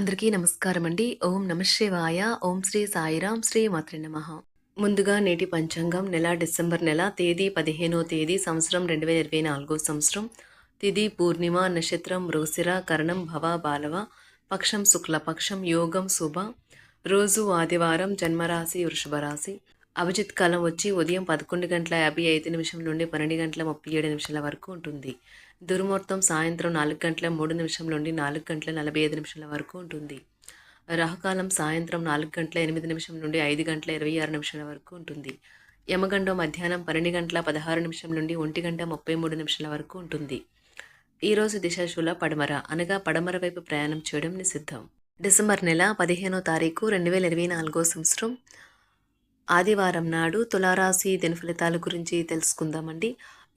అందరికీ నమస్కారం అండి. ఓం నమ శివాయ. ఓం శ్రీ సాయిరాం. శ్రీ మాత్రి నమ. ముందుగా నేటి పంచాంగం నెల డిసెంబర్ నెల తేదీ పదిహేనో తేదీ సంవత్సరం రెండు వేల ఇరవై నాలుగో సంవత్సరం. తిథి పూర్ణిమ నక్షత్రం రోసిర కరణం భవ బాలవ పక్షం శుక్లపక్షం యోగం శుభ. రోజు ఆదివారం జన్మరాశి వృషభ రాశి. అభిజిత్ కాలం వచ్చి ఉదయం పదకొండు గంటల యాభై ఐదు నిమిషం నుండి పన్నెండు గంటల ముప్పై ఏడు నిమిషాల వరకు ఉంటుంది. దుర్ముహూర్తం సాయంత్రం నాలుగు గంటల మూడు నిమిషం నుండి నాలుగు గంటల నలభై ఐదు నిమిషాల వరకు ఉంటుంది. రాహుకాలం సాయంత్రం నాలుగు గంటల ఎనిమిది నిమిషం నుండి ఐదు గంటల ఇరవై ఆరు నిమిషాల వరకు ఉంటుంది. యమగండం మధ్యాహ్నం పన్నెండు గంటల పదహారు నిమిషం నుండి ఒంటి గంట ముప్పై మూడు నిమిషాల వరకు ఉంటుంది. ఈరోజు దిశాశూల పడమర. అనగా పడమర వైపు ప్రయాణం చేయడం నిషిద్ధం. డిసెంబర్ నెల పదిహేనో తారీఖు రెండు వేల ఇరవై నాలుగో సంవత్సరం. ఆదివారం నాడు తులారాశి దిన ఫలితాల గురించి తెలుసుకుందామండి.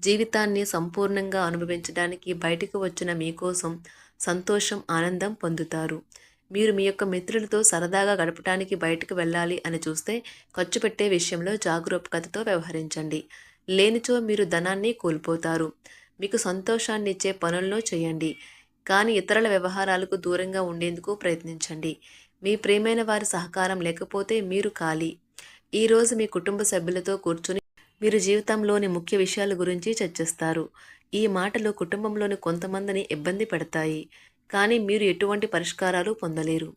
జీవితాన్ని సంపూర్ణంగా అనుభవించడానికి బయటకు వచ్చిన మీకోసం సంతోషం ఆనందం పొందుతారు. మీరు మీ యొక్క మిత్రులతో సరదాగా గడపడానికి బయటకు వెళ్ళాలి అని చూస్తే ఖర్చు పెట్టే విషయంలో జాగరూకతతో వ్యవహరించండి. లేనిచో మీరు ధనాన్ని కోల్పోతారు. మీకు సంతోషాన్ని ఇచ్చే పనులను చేయండి. కానీ ఇతరుల వ్యవహారాలకు దూరంగా ఉండేందుకు ప్రయత్నించండి. మీ ప్రేమైన వారి సహకారం లేకపోతే మీరు ఖాళీ. ఈరోజు మీ కుటుంబ సభ్యులతో కూర్చుని మీరు జీవితంలోని ముఖ్య విషయాల గురించి చర్చిస్తారు. ఈ మాటలు కుటుంబంలోని కొంతమందిని ఇబ్బంది పెడతాయి. కానీ మీరు ఎటువంటి పరిష్కారాలు పొందలేరు.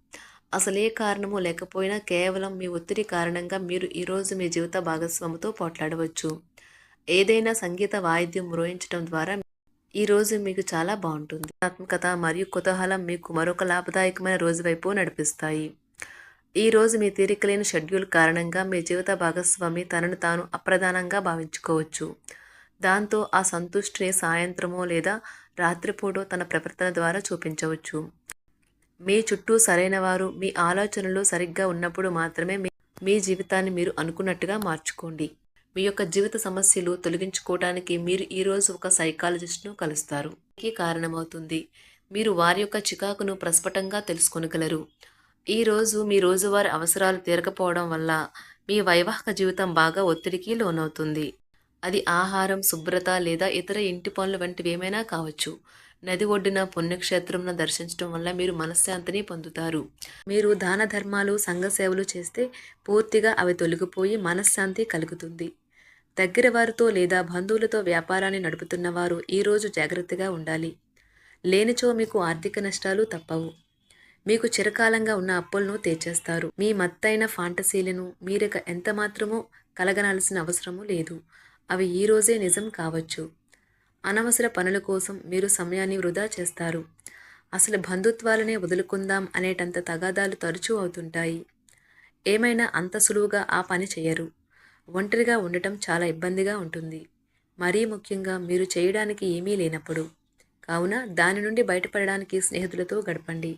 అసలే కారణము లేకపోయినా కేవలం మీ ఒత్తిడి కారణంగా మీరు ఈరోజు మీ జీవిత భాగస్వామితో పోట్లాడవచ్చు. ఏదైనా సంగీత వాయిద్యం మ్రోయించడం ద్వారా ఈరోజు మీకు చాలా బాగుంటుంది. ఆత్మకత మరియు కుతూహలం మీకు మరొక లాభదాయకమైన రోజు వైపు నడిపిస్తాయి. ఈరోజు మీ తీరికలేని షెడ్యూల్ కారణంగా మీ జీవిత భాగస్వామి తనను తాను అప్రధానంగా భావించుకోవచ్చు. దాంతో ఆ సంతుష్టిని సాయంత్రమో లేదా రాత్రిపూటో తన ప్రవర్తన ద్వారా చూపించవచ్చు. మీ చుట్టూ సరైన వారు మీ ఆలోచనలు సరిగ్గా ఉన్నప్పుడు మాత్రమే మీ జీవితాన్ని మీరు అనుకున్నట్టుగా మార్చుకోండి. మీ యొక్క జీవిత సమస్యలు తొలగించుకోవడానికి మీరు ఈరోజు ఒక సైకాలజిస్ట్ను కలుస్తారు. ఈ కారణమవుతుంది. మీరు వారి యొక్క చికాకును ప్రస్ఫుటంగా తెలుసుకొనగలరు. ఈరోజు మీ రోజువారి అవసరాలు తీరకపోవడం వల్ల మీ వైవాహిక జీవితం బాగా ఒత్తిడికి లోనవుతుంది. అది ఆహారం శుభ్రత లేదా ఇతర ఇంటి పనులు వంటివి ఏమైనా కావచ్చు. నది ఒడ్డున పుణ్యక్షేత్రంను దర్శించడం వల్ల మీరు మనశ్శాంతిని పొందుతారు. మీరు దాన ధర్మాలు సంఘ సేవలు చేస్తే పూర్తిగా అవి తొలగిపోయి మనశ్శాంతి కలుగుతుంది. దగ్గర వారితో లేదా బంధువులతో వ్యాపారాన్ని నడుపుతున్న వారు ఈరోజు జాగ్రత్తగా ఉండాలి. లేనిచో మీకు ఆర్థిక నష్టాలు తప్పవు. మీకు చిరకాలంగా ఉన్న అప్పులను తీర్చేస్తారు. మీ మత్తైన ఫాంటసీలను మీరిక ఎంత మాత్రమో కలగనాల్సిన అవసరము లేదు. అవి ఈ రోజే నిజం కావచ్చు. అనవసర పనుల కోసం మీరు సమయాన్ని వృధా చేస్తారు. అసలు బంధుత్వాలనే వదులుకుందాం అనేటంత తగాదాలు తరచూ అవుతుంటాయి. ఏమైనా అంత సులువుగా ఆ పని చేయరు. ఒంటరిగా ఉండటం చాలా ఇబ్బందిగా ఉంటుంది. మరీ ముఖ్యంగా మీరు చేయడానికి ఏమీ లేనప్పుడు. కావున దాని నుండి బయటపడడానికి స్నేహితులతో గడపండి.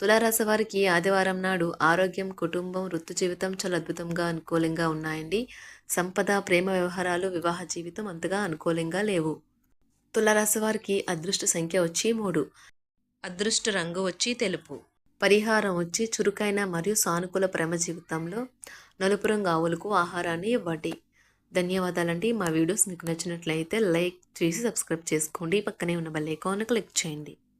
తులారాశి వారికి ఆదివారం నాడు ఆరోగ్యం కుటుంబం వృత్తి జీవితం చాలా అద్భుతంగా అనుకూలంగా ఉన్నాయండి. సంపద ప్రేమ వ్యవహారాలు వివాహ జీవితం అంతగా అనుకూలంగా లేవు. తులారాశి వారికి అదృష్ట సంఖ్య వచ్చి మూడు. అదృష్ట రంగు వచ్చి తెలుపు. పరిహారం వచ్చి చురుకైన మరియు సానుకూల ప్రేమ జీవితంలో నలుపు రంగు ఆవులకు ఆహారాన్ని ఇవ్వండి. ధన్యవాదాలండి. మా వీడియోస్ మీకు నచ్చినట్లయితే లైక్ చేసి సబ్స్క్రైబ్ చేసుకోండి. పక్కనే ఉన్న బెల్ ఐకాన్ క్లిక్ చేయండి.